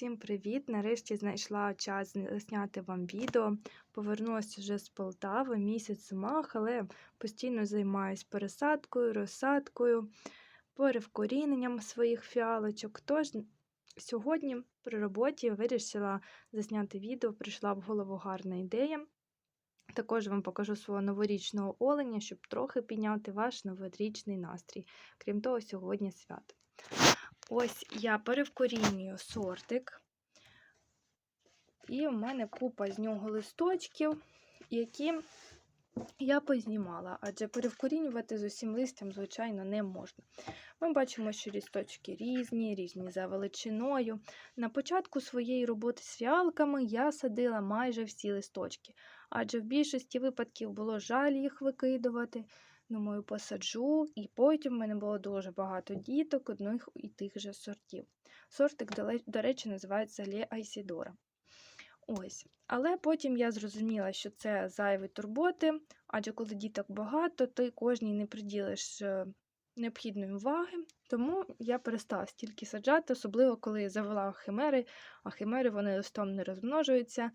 Всім привіт! Нарешті знайшла час зняти вам відео. Повернулася вже з Полтави, місяць мах, але постійно займаюсь пересадкою, розсадкою, перевкоріненням своїх фіалочок. Тож сьогодні при роботі вирішила засняти відео, прийшла в голову гарна ідея. Також вам покажу свого новорічного оленя, щоб трохи підняти ваш новорічний настрій. Крім того, сьогодні свято. Ось я перевкорінюю сортик, і в мене купа з нього листочків, які я познімала, адже перевкорінювати з усім листям, звичайно, не можна. Ми бачимо, що листочки різні, різні за величиною. На початку своєї роботи з фіалками я садила майже всі листочки, адже в більшості випадків було жаль їх викидувати. Думаю, посаджу, і потім в мене було дуже багато діток одних і тих же сортів. Сортик, до речі, називається Лє Айсідора. Ось. Але потім я зрозуміла, що це зайві турботи, адже коли діток багато, ти кожній не приділиш е, необхідної уваги. Тому я перестала стільки саджати, особливо коли завела химери, а химери вони листом не розмножуються.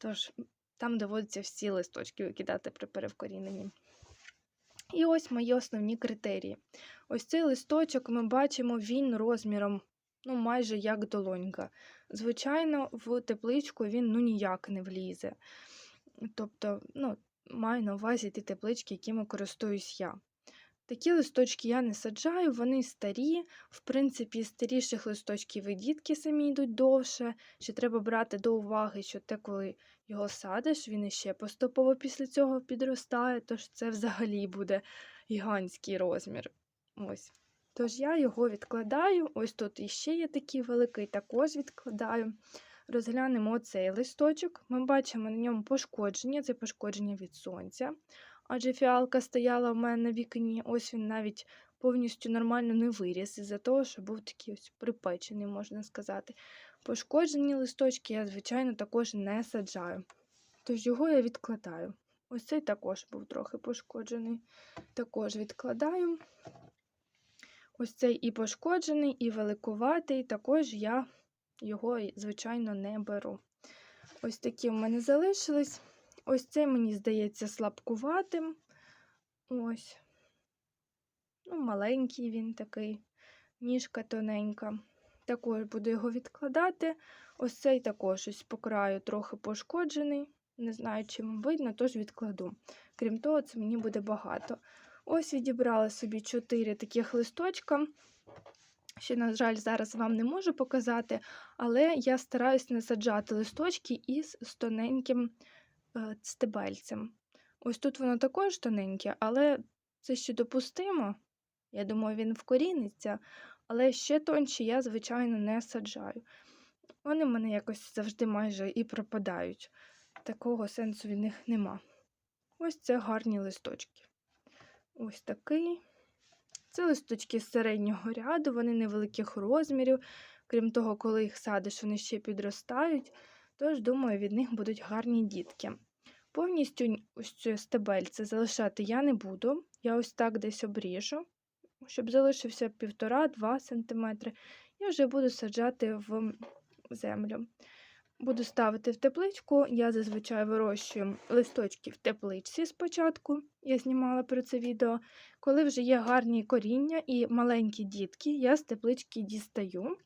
Тож там доводиться всі листочки викидати при перевкоріненні. І ось мої основні критерії. Ось цей листочок ми бачимо, він розміром ну, майже як долонька. Звичайно, в тепличку він ну, ніяк не влізе. Тобто, ну, маю на увазі ті теплички, якими користуюсь я. Такі листочки я не саджаю, вони старі. В принципі, старіших листочків і дітки самі йдуть довше. Ще треба брати до уваги, що те, коли його садиш, він іще поступово після цього підростає, тож це взагалі буде гігантський розмір. Ось. Тож я його відкладаю. Ось тут іще є такий великий, також відкладаю. Розглянемо оцей листочок. Ми бачимо на ньому пошкодження, це пошкодження від сонця адже фіалка стояла в мене на вікні, ось він навіть повністю нормально не виріс, із-за того, що був такий ось припечений, можна сказати. Пошкоджені листочки я, звичайно, також не саджаю. Тож його я відкладаю. Ось цей також був трохи пошкоджений. Також відкладаю. Ось цей і пошкоджений, і великуватий, також я його, звичайно, не беру. Ось такі в мене залишились. Ось цей, мені здається, слабкуватим. Ось. Ну, Маленький він такий, ніжка тоненька. Також буду його відкладати. Ось цей також ось по краю трохи пошкоджений. Не знаю, чим видно, тож відкладу. Крім того, це мені буде багато. Ось відібрала собі 4 таких листочка. Ще, на жаль, зараз вам не можу показати, але я стараюсь не саджати листочки із тоненьким стебельцем. Ось тут воно також тоненьке, але це ще допустимо. Я думаю, він вкоріниться, але ще тонші я, звичайно, не саджаю. Вони в мене якось завжди майже і пропадають. Такого сенсу від них нема. Ось це гарні листочки. Ось такий. Це листочки з середнього ряду, вони невеликих розмірів. Крім того, коли їх садиш, вони ще підростають. Тож, думаю, від них будуть гарні дітки. Повністю ось це стебельце залишати я не буду. Я ось так десь обріжу, щоб залишився 1,5-2 см, і вже буду саджати в землю. Буду ставити в тепличку. Я зазвичай вирощую листочки в тепличці спочатку, я знімала про це відео. Коли вже є гарні коріння і маленькі дітки, я з теплички дістаю,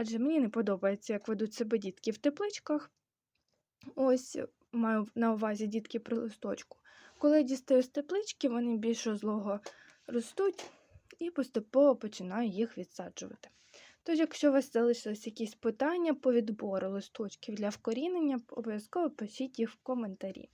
адже мені не подобається, як ведуть себе дітки в тепличках. Ось маю на увазі дітки при листочку. Коли я дістаю з теплички, вони більш розлого ростуть і поступово починаю їх відсаджувати. Тож, якщо у вас залишились якісь питання по відбору листочків для вкорінення, обов'язково пишіть їх в коментарі.